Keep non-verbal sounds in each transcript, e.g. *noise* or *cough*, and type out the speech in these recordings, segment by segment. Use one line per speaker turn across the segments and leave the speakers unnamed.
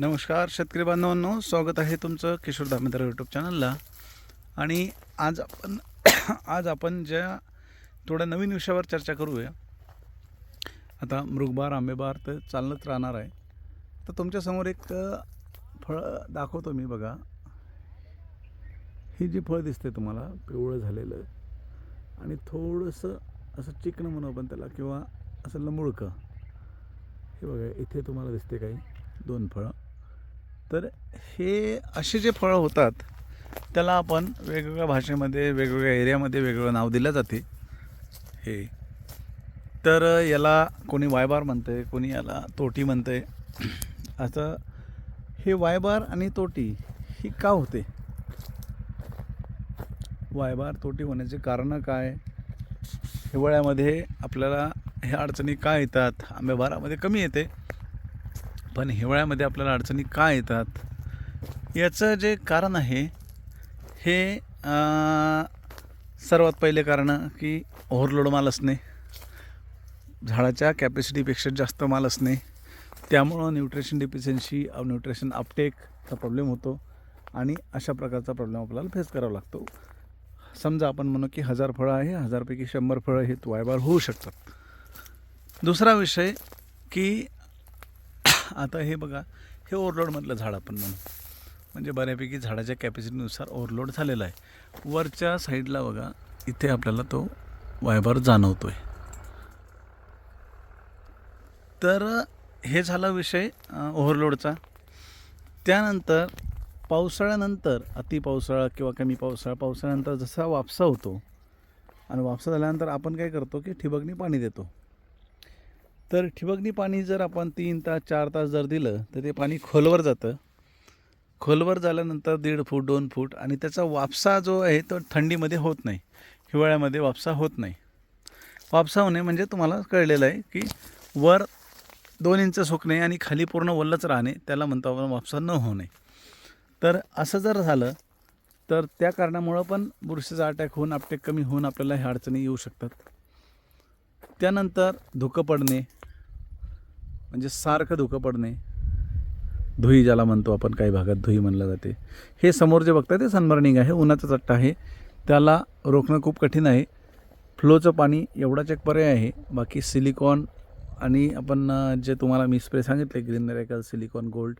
नमस्कार शेतकरी बांधवांनो. स्वागत आहे तुमचं किशोर दामेदार यूट्यूब चॅनलला आणि आज आपण *coughs* आज आपण ज्या थोड्या नवीन विषयावर चर्चा करूया. आता मृगबार आंबेबार तर चालत राहणार आहे. तर तुमच्यासमोर एक फळ दाखवतो मी बघा. ही जी फळ दिसते तुम्हाला पिवळं झालेलं. आणि थोडंसं असं चिकणं म्हणू आपण त्याला किंवा असं लमुळकं हे बघा इथे तुम्हाला दिसते काही दोन फळं. तर हे असे जे फळं होतात त्याला आपण वेगवेगळ्या भाषेमध्ये वेगवेगळ्या एरियामध्ये वेगवेगळं नाव दिलं जाते. हे. तर याला कोणी वायबार म्हणतं कोणी याला तोटी म्हणतं असं हे वायबार आणि तोटी ही का होते? वायबार तोटी होण्याचे कारणं काय? हिवाळ्यामध्ये आपल्याला ह्या अडचणी का येतात? आंबेबारामध्ये कमी येते. पण हिवाळ्यामध्ये आपल्याला अडचणी का येतात? याचं जे कारण आहे हे सर्वात पहिले कारण की ओव्हरलोड माल असणे झाडाच्या कॅपॅसिटीपेक्षा जास्त माल असणे त्यामुळं न्यूट्रिशन डिफिशियन्सी न्यूट्रिशन अपटेकचा प्रॉब्लेम होतो आणि अशा प्रकारचा प्रॉब्लेम आपल्याला फेस करावा लागतो. समजा आपण म्हणू की हजार फळं आहे हजारपैकी शंभर फळं हे वायबार होऊ शकतात. दुसरा विषय की आता हे बघा हे ओव्हरलोडमधलं झाड आपण म्हणू. म्हणजे बऱ्यापैकी झाडाच्या कॅपॅसिटीनुसार ओव्हरलोड झालेला आहे. वरच्या साईडला बघा इथे आपल्याला तो वायबार जाणवतो आहे तर हे झाला विषय ओव्हरलोडचा त्यानंतर पावसाळ्यानंतर अति पावसाळा किंवा कमी पावसाळा पावसाळ्यानंतर जसा वापसा होतो आणि वापसा झाल्यानंतर आपण काय करतो की ठिबकनी पाणी देतो. तर ठिबकनी पाणी जर आपण तीन तास चार तास जर दिलं तर ते पाणी खोलवर जातं. खोलवर झाल्यानंतर दीड फूट दोन फूट आणि त्याचा वापसा जो आहे तो थंडीमध्ये होत नाही. हिवाळ्यामध्ये वापसा होत नाही. वापसा होणे म्हणजे तुम्हाला कळलेलं आहे की वर दोन इंच सुकणे आणि खाली पूर्ण वल्लच राहणे त्याला म्हणतो आपण वापसा न होणे. तर असं जर झालं तर त्या कारणामुळं पण बुरशीचा अटॅक होऊन आपटेक कमी होऊन आपल्याला ह्या अडचणी येऊ शकतात. त्यानंतर धुकं पडणे म्हणजे सारखं धुकं पडणे. धुई ज्याला म्हणतो आपण काही भागात धुई म्हणलं जाते. हे समोर जे बघताय ते सनबर्निंग आहे उन्हाचा चट्टा आहे. त्याला रोखणं खूप कठीण आहे. फ्लोचं पाणी एवढाच एक पर्याय आहे. बाकी सिलिकॉन आणि आपण जे तुम्हाला मी स्प्रे सांगितले ग्रीन रेकल सिलिकॉन गोल्ड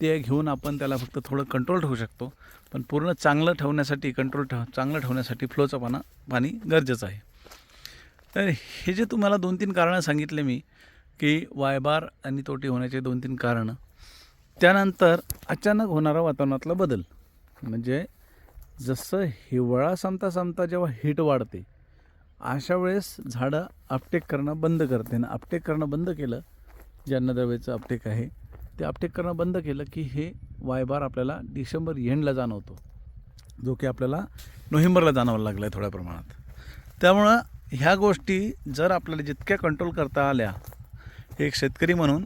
ते घेऊन आपण त्याला फक्त थोडं कंट्रोल ठेवू शकतो. पण पूर्ण चांगलं ठेवण्यासाठी कंट्रोल ठेव चांगलं ठेवण्यासाठी फ्लोचं पाना पाणी गरजेचं आहे. तर हे जे तुम्हाला दोन तीन कारणं सांगितले मी की वायबार आणि तोटी होण्याचे दोन तीन कारणं. त्यानंतर अचानक होणारा वातावरणातला बदल. म्हणजे जसं हिवाळा संपता संपता जेव्हा हीट वाढते अशा वेळेस झाडं अपटेक करणं बंद करते. आणि अपटेक करणं बंद केलं जे अन्नद्रव्याचं अपटेक आहे ते अपटेक करणं बंद केलं की हे वायबार आपल्याला डिसेंबर एंडला जाणवतो. जो की आपल्याला नोव्हेंबरला जाणवायला लागला आहे थोड्या प्रमाणात. त्यामुळं ह्या गोष्टी जर आपल्याला जितक्या कंट्रोल करता आल्या एक शेतकरी म्हणून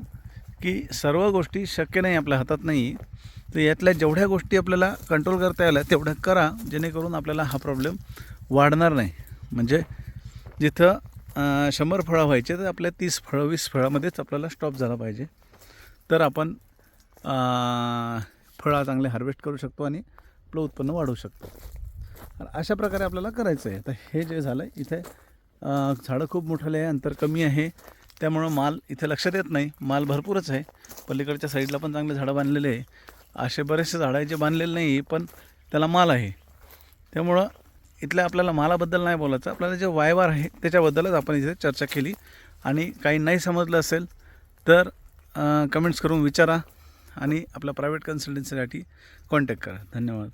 की सर्व गोष्टी शक्य नाही आपल्या हातात नाही. तर यातल्या जेवढ्या गोष्टी आपल्याला कंट्रोल करता आल्या तेवढ्या करा जेणेकरून आपल्याला हा प्रॉब्लेम वाढणार नाही. म्हणजे जिथं शंभर फळं व्हायचे तर आपल्या तीस फळं वीस फळामध्येच आपल्याला स्टॉप झाला पाहिजे. तर आपण फळं चांगले हार्वेस्ट करू शकतो आणि आपलं उत्पन्न वाढवू शकतो. अशा प्रकारे आपल्याला करायचं आहे तर हे जे झालं इथे झाडं खूप मोठाले आहे अंतर कमी आहे. त्यामुळं माल इथे लक्षात येत नाही. माल भरपूरच आहे. पलीकडच्या साईडला पण चांगले झाडं बांधलेले आहे. असे बरेचसे झाडं आहे जे बांधलेले नाही पण त्याला माल आहे. त्यामुळं इथल्या आपल्याला मालाबद्दल नाही बोलायचं. आपल्याला जे वायवार आहे त्याच्याबद्दलच आपण इथे चर्चा केली. आणि काही नाही समजलं असेल तर कमेंट्स करून विचारा आणि आपल्या प्रायव्हेट कन्सल्टन्सीसाठी कॉन्टॅक्ट करा. धन्यवाद.